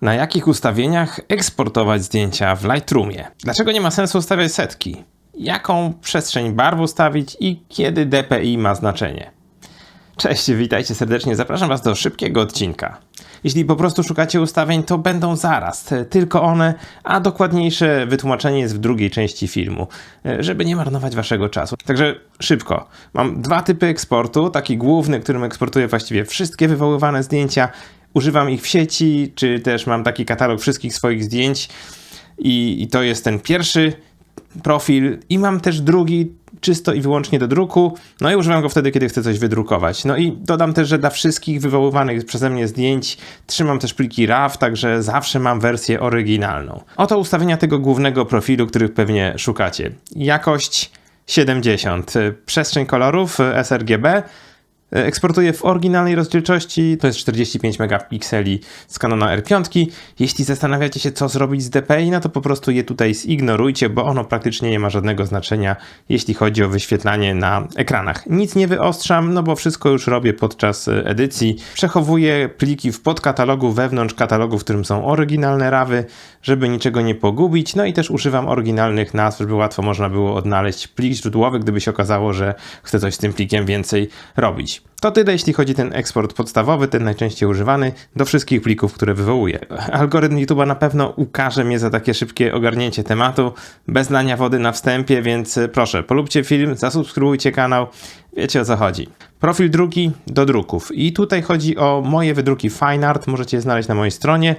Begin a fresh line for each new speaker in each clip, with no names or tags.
Na jakich ustawieniach eksportować zdjęcia w Lightroomie? Dlaczego nie ma sensu ustawiać setki? Jaką przestrzeń barw ustawić i kiedy DPI ma znaczenie? Cześć, witajcie serdecznie. Zapraszam Was do szybkiego odcinka. Jeśli po prostu szukacie ustawień, to będą zaraz, tylko one, a dokładniejsze wytłumaczenie jest w drugiej części filmu, żeby nie marnować Waszego czasu. Także szybko. Mam dwa typy eksportu. Taki główny, którym eksportuję właściwie wszystkie wywoływane zdjęcia. Używam ich w sieci, czy też mam taki katalog wszystkich swoich zdjęć. I, i to jest ten pierwszy profil i mam też drugi czysto i wyłącznie do druku, no i używam go wtedy, kiedy chcę coś wydrukować. No i dodam też, że dla wszystkich wywoływanych przeze mnie zdjęć trzymam też pliki RAW, także zawsze mam wersję oryginalną. Oto ustawienia tego głównego profilu, których pewnie szukacie. Jakość 70, przestrzeń kolorów sRGB, Eksportuję w oryginalnej rozdzielczości, to jest 45 megapikseli z Canona R5. Jeśli zastanawiacie się, co zrobić z DPI, no to po prostu je tutaj zignorujcie, bo ono praktycznie nie ma żadnego znaczenia, jeśli chodzi o wyświetlanie na ekranach. Nic nie wyostrzam, no bo wszystko już robię podczas e, edycji. Przechowuję pliki w podkatalogu wewnątrz katalogu, w którym są oryginalne rawy, żeby niczego nie pogubić. No i też używam oryginalnych nazw, żeby łatwo można było odnaleźć plik źródłowy, gdyby się okazało, że chcę coś z tym plikiem więcej robić. To tyle, jeśli chodzi o ten eksport podstawowy, ten najczęściej używany, do wszystkich plików, które wywołuję. Algorytm YouTube'a na pewno ukaże mnie za takie szybkie ogarnięcie tematu, bez lania wody na wstępie, więc e, proszę, polubcie film, zasubskrybujcie kanał, wiecie o co chodzi. Profil drugi do druków. I tutaj chodzi o moje wydruki Fine Art, możecie je znaleźć na mojej stronie.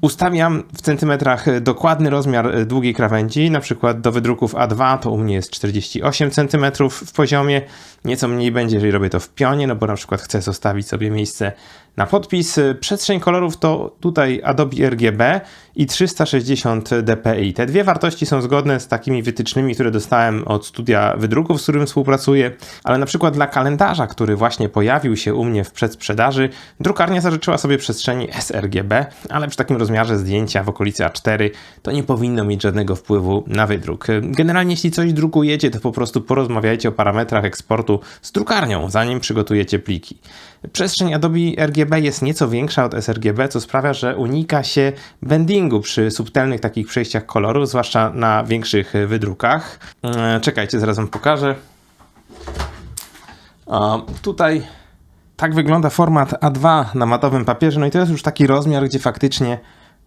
Ustawiam w centymetrach e, dokładny rozmiar e, długiej krawędzi, na przykład do wydruków A2 to u mnie jest 48 cm w poziomie, nieco mniej będzie, jeżeli robię to w pionie, no bo na przykład chcę zostawić sobie miejsce na podpis. E, Przestrzeń kolorów to tutaj Adobe RGB i 360 dpi. Te dwie wartości są zgodne z takimi wytycznymi, które dostałem od studia wydruków, z którym współpracuję, ale na przykład dla kalendarza, który właśnie pojawił się u mnie w przedsprzedaży, drukarnia zażyczyła sobie przestrzeni sRGB, ale przy takim rozmiarze zdjęcia w okolicy A4 to nie powinno mieć żadnego wpływu na wydruk. Generalnie jeśli coś drukujecie, to po prostu porozmawiajcie o parametrach eksportu z drukarnią, zanim przygotujecie pliki. Przestrzeń Adobe RGB jest nieco większa od sRGB, co sprawia, że unika się bendingu przy subtelnych takich przejściach koloru, zwłaszcza na większych wydrukach. Eee, Czekajcie, zaraz wam pokażę. Tutaj tak wygląda format A2 na matowym papierze, no i to jest już taki rozmiar, gdzie faktycznie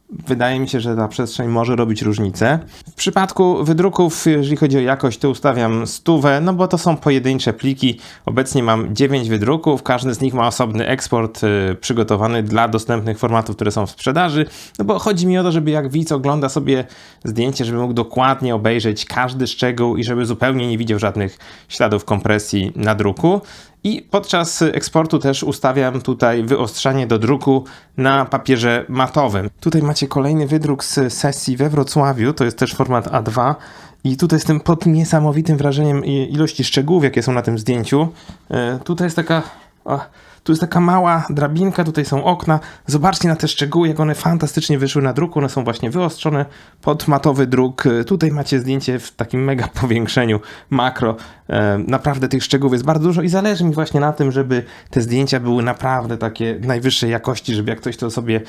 wydaje mi się, że ta przestrzeń może robić różnicę. W przypadku wydruków, jeżeli chodzi o jakość, to ustawiam stówę, no bo to są pojedyncze pliki. Obecnie mam 9 wydruków, każdy z nich ma osobny eksport y, przygotowany dla dostępnych formatów, które są w sprzedaży, no bo chodzi mi o to, żeby jak widz ogląda sobie zdjęcie, żeby mógł dokładnie obejrzeć każdy szczegół i żeby zupełnie nie widział żadnych śladów kompresji na druku. I podczas eksportu też ustawiam tutaj wyostrzanie do druku na papierze matowym. Tutaj macie kolejny wydruk z sesji we Wrocławiu, to jest też format A2. I tutaj jestem pod niesamowitym wrażeniem ilości szczegółów, jakie są na tym zdjęciu. E, Tutaj jest taka. O, tu jest taka mała drabinka, tutaj są okna. Zobaczcie na te szczegóły, jak one fantastycznie wyszły na druku. One są właśnie wyostrzone pod matowy druk. E, Tutaj macie zdjęcie w takim mega powiększeniu makro. E, Naprawdę tych szczegółów jest bardzo dużo i zależy mi właśnie na tym, żeby te zdjęcia były naprawdę takie najwyższej jakości, żeby jak ktoś to sobie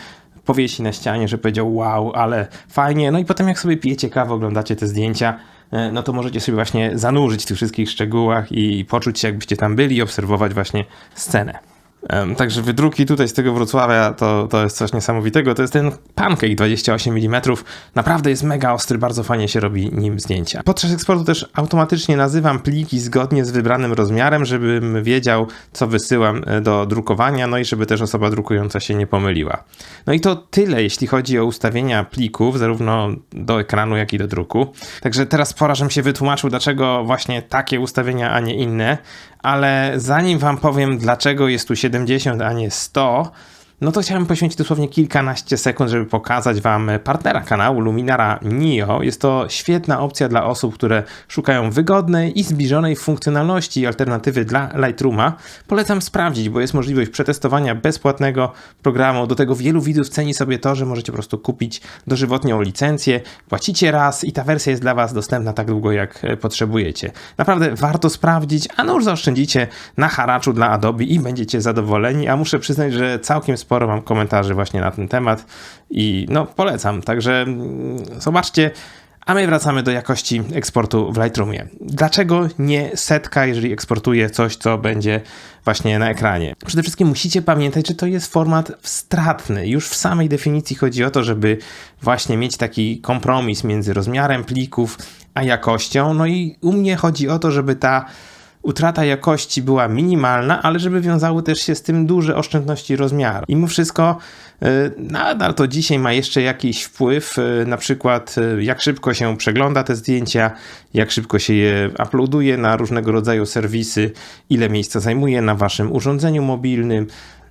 powiesi na ścianie, że powiedział wow, ale fajnie. No i potem jak sobie pijecie kawę, oglądacie te zdjęcia, e, no to możecie sobie właśnie zanurzyć w tych wszystkich szczegółach i poczuć się jakbyście tam byli i obserwować właśnie scenę. Także wydruki tutaj z tego Wrocławia to, to jest coś niesamowitego. To jest ten pancake 28 mm. Naprawdę jest mega ostry, bardzo fajnie się robi nim zdjęcia. Podczas eksportu też automatycznie nazywam pliki zgodnie z wybranym rozmiarem, żebym wiedział, co wysyłam e, do drukowania, no i żeby też osoba drukująca się nie pomyliła. No i to tyle, jeśli chodzi o ustawienia plików, zarówno do ekranu, jak i do druku. Także teraz pora, żebym się wytłumaczył, dlaczego właśnie takie ustawienia, a nie inne. Ale zanim wam powiem, dlaczego jest tu 70, a nie 100, no to chciałem poświęcić dosłownie kilkanaście sekund, żeby pokazać Wam partnera kanału Luminara Nio. Jest to świetna opcja dla osób, które szukają wygodnej i zbliżonej funkcjonalności alternatywy dla Lightrooma. Polecam sprawdzić, bo jest możliwość przetestowania bezpłatnego programu. Do tego wielu widzów ceni sobie to, że możecie po prostu kupić dożywotnią licencję, płacicie raz i ta wersja jest dla Was dostępna tak długo, jak e, potrzebujecie. Naprawdę warto sprawdzić, a no już zaoszczędzicie na haraczu dla Adobe i będziecie zadowoleni, a muszę przyznać, że całkiem sporo sporo mam komentarzy właśnie na ten temat i no polecam. Także mm, zobaczcie, a my wracamy do jakości eksportu w Lightroomie. Dlaczego nie setka, jeżeli eksportuje coś, co będzie właśnie na ekranie? Przede wszystkim musicie pamiętać, że to jest format stratny. Już w samej definicji chodzi o to, żeby właśnie mieć taki kompromis między rozmiarem plików a jakością. No i u mnie chodzi o to, żeby ta utrata jakości była minimalna, ale żeby wiązały też się z tym duże oszczędności rozmiaru. I mimo wszystko y, nadal to dzisiaj ma jeszcze jakiś wpływ, y, na przykład y, jak szybko się przegląda te zdjęcia, jak szybko się je uploaduje na różnego rodzaju serwisy, ile miejsca zajmuje na waszym urządzeniu mobilnym.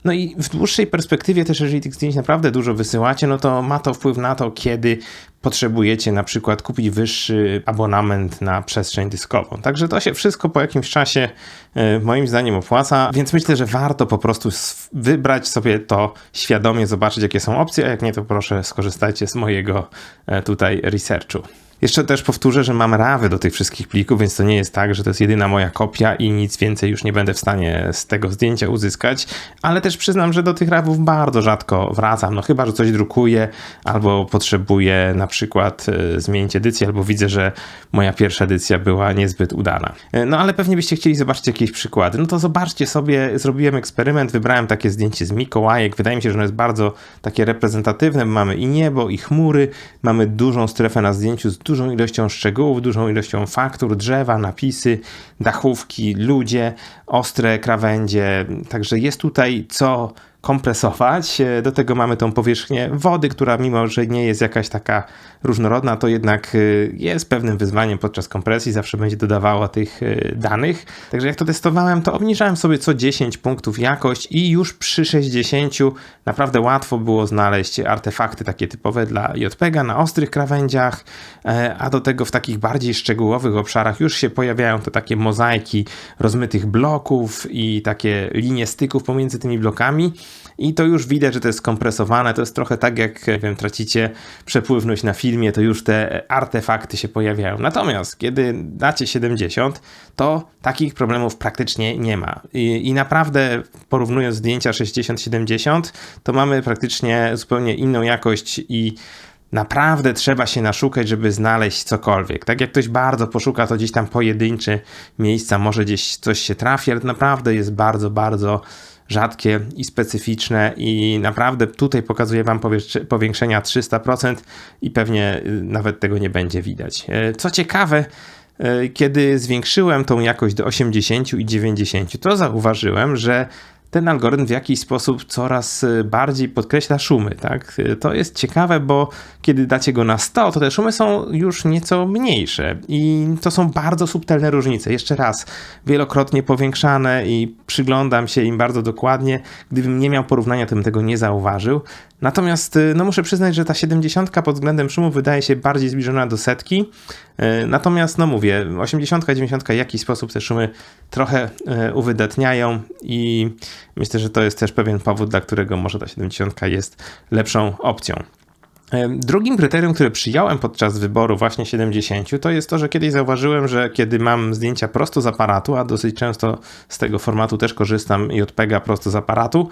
No i w dłuższej perspektywie też, jeżeli tych zdjęć naprawdę dużo wysyłacie, no to ma to wpływ na to, kiedy potrzebujecie na przykład kupić wyższy abonament na przestrzeń dyskową. Także to się wszystko po jakimś czasie e, moim zdaniem opłaca, więc myślę, że warto po prostu wybrać sobie to świadomie, zobaczyć jakie są opcje, a jak nie to proszę skorzystajcie z mojego e, tutaj researchu. Jeszcze też powtórzę, że mam rawy do tych wszystkich plików, więc to nie jest tak, że to jest jedyna moja kopia i nic więcej już nie będę w stanie z tego zdjęcia uzyskać, ale też przyznam, że do tych rawów bardzo rzadko wracam, no chyba, że coś drukuję albo potrzebuję na przykład e, zmienić edycję, albo widzę, że moja pierwsza edycja była niezbyt udana. E, no ale pewnie byście chcieli zobaczyć jakieś przykłady. No to zobaczcie sobie, zrobiłem eksperyment, wybrałem takie zdjęcie z Mikołajek, wydaje mi się, że ono jest bardzo takie reprezentatywne, mamy i niebo, i chmury, mamy dużą strefę na zdjęciu z dużą ilością szczegółów, dużą ilością faktur, drzewa, napisy, dachówki, ludzie, ostre krawędzie. Także jest tutaj co kompresować. E, do tego mamy tą powierzchnię wody, która mimo, że nie jest jakaś taka różnorodna, to jednak e, jest pewnym wyzwaniem podczas kompresji, zawsze będzie dodawała tych e, danych. Także jak to testowałem, to obniżałem sobie co 10 punktów jakość i już przy 60 naprawdę łatwo było znaleźć artefakty takie typowe dla JPEGa na ostrych krawędziach, a do tego w takich bardziej szczegółowych obszarach już się pojawiają te takie mozaiki rozmytych bloków i takie linie styków pomiędzy tymi blokami. I to już widać, że to jest skompresowane. To jest trochę tak, jak wiem, tracicie przepływność na filmie, to już te artefakty się pojawiają. Natomiast kiedy dacie 70, to takich problemów praktycznie nie ma. I, i naprawdę porównując zdjęcia 60-70, to mamy praktycznie zupełnie inną jakość i naprawdę trzeba się naszukać, żeby znaleźć cokolwiek. Tak jak ktoś bardzo poszuka, to gdzieś tam pojedyncze miejsca, może gdzieś coś się trafi, ale naprawdę jest bardzo, bardzo rzadkie i specyficzne i naprawdę tutaj pokazuję Wam powiększenia 300% i pewnie y, nawet tego nie będzie widać. E, co ciekawe, e, kiedy zwiększyłem tą jakość do 80 i 90, to zauważyłem, że ten algorytm w jakiś sposób coraz y, bardziej podkreśla szumy. Tak? Y, to jest ciekawe, bo kiedy dacie go na 100, to te szumy są już nieco mniejsze i to są bardzo subtelne różnice. Jeszcze raz, wielokrotnie powiększane i przyglądam się im bardzo dokładnie. Gdybym nie miał porównania, to bym tego nie zauważył. Natomiast y, no muszę przyznać, że ta 70 pod względem szumu wydaje się bardziej zbliżona do setki. Natomiast no mówię, 80, 90 w jakiś sposób te szumy trochę uwydatniają i Myślę, że to jest też pewien powód, dla którego może ta 70 jest lepszą opcją. Drugim kryterium, które przyjąłem podczas wyboru właśnie 70, to jest to, że kiedyś zauważyłem, że kiedy mam zdjęcia prosto z aparatu, a dosyć często z tego formatu też korzystam JPEGa prosto z aparatu,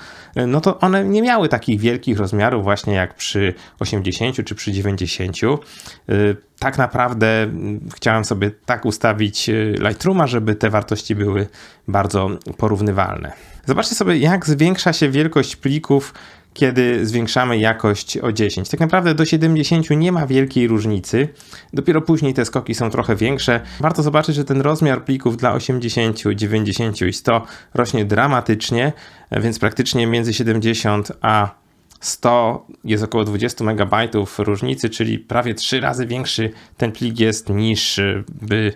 no to one nie miały takich wielkich rozmiarów właśnie jak przy 80 czy przy 90. Y, tak naprawdę mm, chciałem sobie tak ustawić y, Lightrooma, żeby te wartości były bardzo porównywalne. Zobaczcie sobie, jak zwiększa się wielkość plików, kiedy zwiększamy jakość o 10. Tak naprawdę do 70 nie ma wielkiej różnicy. Dopiero później te skoki są trochę większe. Warto zobaczyć, że ten rozmiar plików dla 80, 90 i 100 rośnie dramatycznie, więc praktycznie między 70 a 100 jest około 20 MB różnicy, czyli prawie 3 razy większy ten plik jest niż by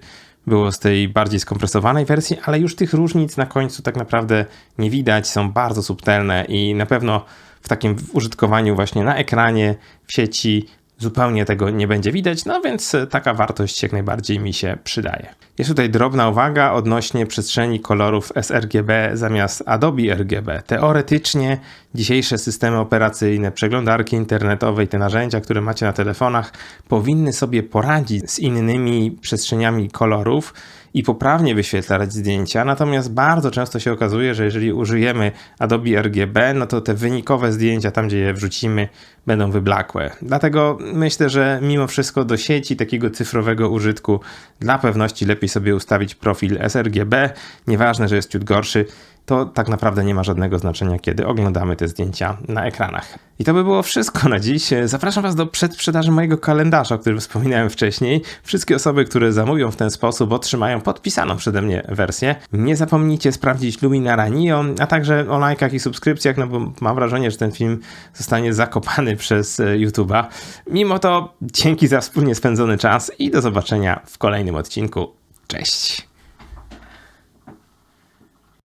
było z tej bardziej skompresowanej wersji, ale już tych różnic na końcu tak naprawdę nie widać, są bardzo subtelne i na pewno w takim użytkowaniu właśnie na ekranie, w sieci zupełnie tego nie będzie widać, no więc taka wartość jak najbardziej mi się przydaje. Jest tutaj drobna uwaga odnośnie przestrzeni kolorów sRGB zamiast Adobe RGB. Teoretycznie dzisiejsze systemy operacyjne, przeglądarki internetowe i te narzędzia, które macie na telefonach, powinny sobie poradzić z innymi przestrzeniami kolorów i poprawnie wyświetlać zdjęcia, natomiast bardzo często się okazuje, że jeżeli użyjemy Adobe RGB, no to te wynikowe zdjęcia, tam gdzie je wrzucimy, będą wyblakłe. Dlatego myślę, że mimo wszystko do sieci takiego cyfrowego użytku dla pewności lepiej sobie ustawić profil sRGB, nieważne, że jest ciut gorszy, to tak naprawdę nie ma żadnego znaczenia, kiedy oglądamy te zdjęcia na ekranach. I to by było wszystko na dziś. Zapraszam Was do przedsprzedaży mojego kalendarza, o którym wspominałem wcześniej. Wszystkie osoby, które zamówią w ten sposób, otrzymają podpisaną przeze mnie wersję. Nie zapomnijcie sprawdzić Luminara Nio, a także o lajkach i subskrypcjach, no bo mam wrażenie, że ten film zostanie zakopany przez YouTube'a. Mimo to dzięki za wspólnie spędzony czas i do zobaczenia w kolejnym odcinku. Cześć!